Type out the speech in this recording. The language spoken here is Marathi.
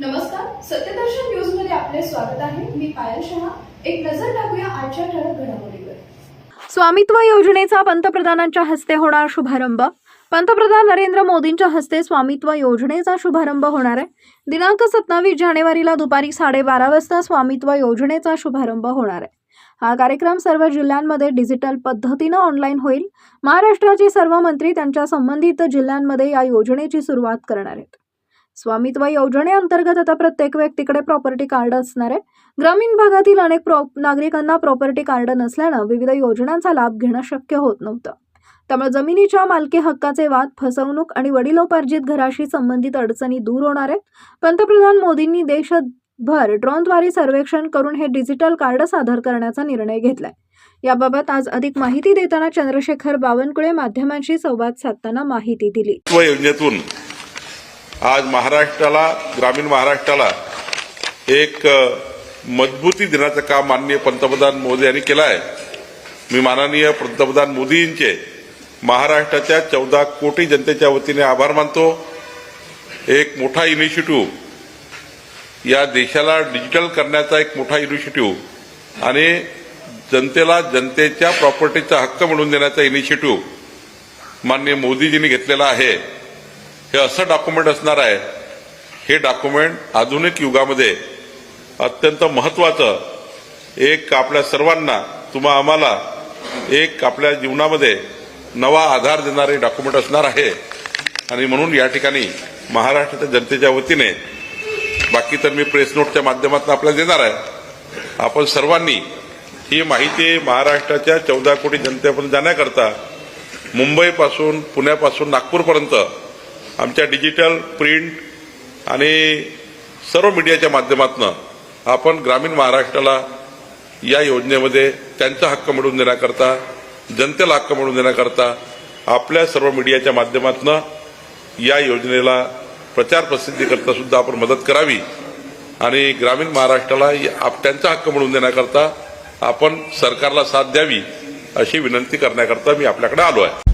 नमस्कार सत्यदर्शन न्यूजमध्ये आपले स्वागत आहे. मी पायल शहा. एक नजर टाकूया आजच्या ठळक घडामोडीवर. स्वामित्व योजनेचा पंतप्रधानांच्या हस्ते होणार शुभारंभ. पंतप्रधान नरेंद्र मोदींच्या हस्ते स्वामित्व योजनेचा शुभारंभ होणार आहे. दिनांक सत्तावीस जानेवारीला दुपारी साडेबारा वाजता स्वामित्व योजनेचा शुभारंभ होणार आहे. हा कार्यक्रम सर्व जिल्ह्यांमध्ये डिजिटल पद्धतीनं ऑनलाईन होईल. महाराष्ट्राचे सर्व मंत्री त्यांच्या संबंधित जिल्ह्यांमध्ये या योजनेची सुरुवात करणार आहेत. स्वामित्व योजनेअंतर्गत आता प्रत्येक व्यक्तीकडे प्रॉपर्टी कार्ड असणार आहे. ग्रामीण भागातील अनेक प्रॉ नागरिकांना प्रॉपर्टी कार्ड नसल्यानं विविध योजनांचा लाभ घेणं शक्य होत नव्हतं. त्यामुळे जमिनीच्या मालकी हक्काचे वाद फसवणूक आणि वडिलोपार्जित घराशी संबंधित अडचणी दूर होणार आहेत. पंतप्रधान मोदींनी देशभर ड्रोनद्वारे सर्वेक्षण करून हे डिजिटल कार्ड सादर करण्याचा निर्णय घेतलाय. याबाबत आज अधिक माहिती देताना चंद्रशेखर बावनकुळे माध्यमांशी संवाद साधताना माहिती दिली. योजनेतून आज महाराष्ट्राला ग्रामीण महाराष्ट्राला एक मजबूती देण्याचं काम माननीय पंतप्रधान मोदी यांनी केलं आहे. मी माननीय पंतप्रधान मोदींचे महाराष्ट्राच्या चौदा कोटी जनतेच्या वतीने आभार मानतो. एक मोठा इनिशिएटिव्ह या देशाला डिजिटल करण्याचा एक मोठा इनिशिएटिव्ह आणि जनतेला जनतेच्या प्रॉपर्टीचा हक्क मिळवून देण्याचा इनिशिएटिव्ह माननीय मोदीजींनी घेतलेला आहे. हे असं डॉक्युमेंट असणार आहे. हे डॉक्युमेंट आधुनिक युगामध्ये अत्यंत महत्वाचं एक आपल्या सर्वांना तुम्हा आम्हाला एक आपल्या जीवनामध्ये नवा आधार देणारे डॉक्युमेंट असणार आहे. आणि म्हणून या ठिकाणी महाराष्ट्राच्या जनतेच्या वतीने बाकी तर मी प्रेस नोटच्या माध्यमातून आपल्याला देणार आहे. आपण सर्वांनी ही माहिती महाराष्ट्राच्या चौदा कोटी जनतेपर्यंत जाण्याकरता मुंबईपासून पुण्यापासून नागपूरपर्यंत आमच्या डिजिटल प्रिंट आणि सर्व मीडियाच्या माध्यमातून आपण ग्रामीण महाराष्ट्राला या योजनेमध्ये त्यांचा हक्क मिळवून देण्याकरता जनतेला हक्क मिळवून देण्याकरता आपल्या सर्व मीडियाच्या माध्यमातून या योजनेला प्रचार प्रसिद्धीकरता सुद्धा आपण मदत करावी आणि ग्रामीण महाराष्ट्राला या- आप- त्यांचा हक्क मिळवून देण्याकरता आपण सरकारला साथ द्यावी अशी विनंती करण्याकरता मी आपल्याकडे आलो आहे.